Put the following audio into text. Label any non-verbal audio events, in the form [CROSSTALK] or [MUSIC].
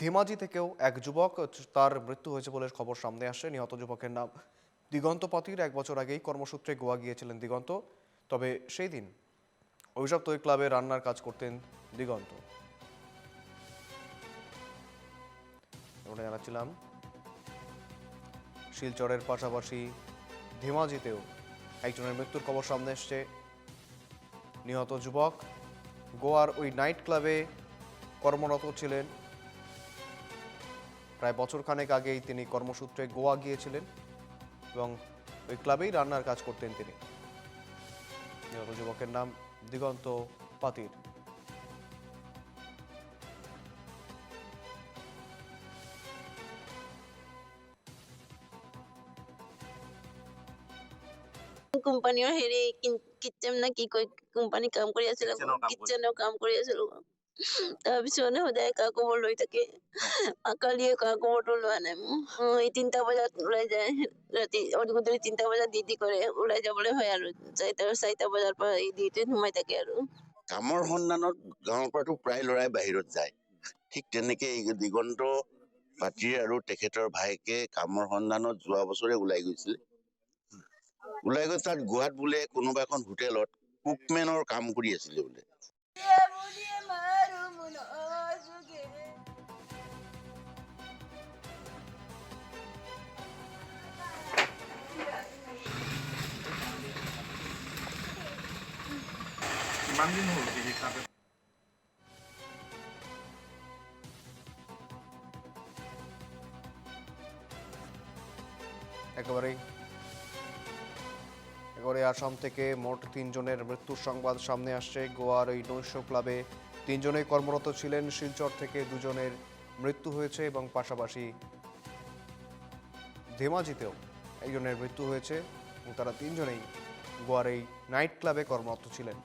ধেমাজি থেকেও এক যুবক তার মৃত্যু হয়েছে বলে খবর সামনে আসে। নিহত যুবকের নাম দিগন্ত পাতির এক বছর আগেই কর্মসূত্রে গোয়া গিয়েছিলেন দিগন্ত। তবে সেই দিন অভিশপ্ত ওই ক্লাবে রান্নার কাজ করতেন দিগন্ত। আমরা জানাচ্ছিলাম, শিলচরের পাশাপাশি ধেমাজিতেও একজনের মৃত্যুর খবর সামনে এসছে। নিহত যুবক গোয়ার ওই নাইট ক্লাবে কর্মরত ছিলেন প্রায় বছরখানেক আগেই তিনি কর্মসূত্রে গোয়া গিয়েছিলেন এবং ওই ক্লাবেই রান্নার কাজ করতেন তিনি। নিহত যুবকের নাম দিগন্ত পাতির কোম্পানীৰ হেৰি কিটচেন নে কি কয় কোম্পানী কাম কৰি আছিলে কাম কৰি- কিটচেনৰ কাম কৰি আছিলো। [LAUGHS] তাৰপিছত সদায় কা খবৰ লৈ থাকে। কালিয়ে কা খবৰটো লোৱা নাই। অ, এই তিনিটা বজাত ওলাই যায়। ৰাতি গধূলি তিনিটা বজাত ডিউটি কৰে। ওলাই যাবলৈ হয় আৰু। চাৰিটা চাৰিটা বজাৰ পৰা এই ডিউটিত সোমাই থাকে আৰু। কামৰ সন্ধানত গাঁৱৰ পৰাতো প্ৰায় ল'ৰাই বাহিৰত যায়। ঠিক তেনেকে এই দিগন্ত পাত্ৰী আৰু তেখেতৰ ভায়েকে কামৰ সন্ধানত যোৱা বছৰে ওলাই গৈছিলে। ওলাই গৈ তাত গোৱাত বোলে কোনোবা এখন হোটেলত কুকমেনৰ কাম কৰি আছিলে বোলে। হ'ল সেই তাতে একেবারেই একেবারে আসাম থেকে মোট তিনজনের মৃত্যুর সংবাদ সামনে আসছে। গোয়ার ওই নৈশ ক্লাবে তিনজনেই কর্মরত ছিলেন। শিলচর থেকে দুজনের মৃত্যু হয়েছে এবং পাশাপাশি ধেমাজিতেও একজনের মৃত্যু হয়েছে এবং তারা তিনজনেই গোয়ার এই নাইট ক্লাবে কর্মরত ছিলেন।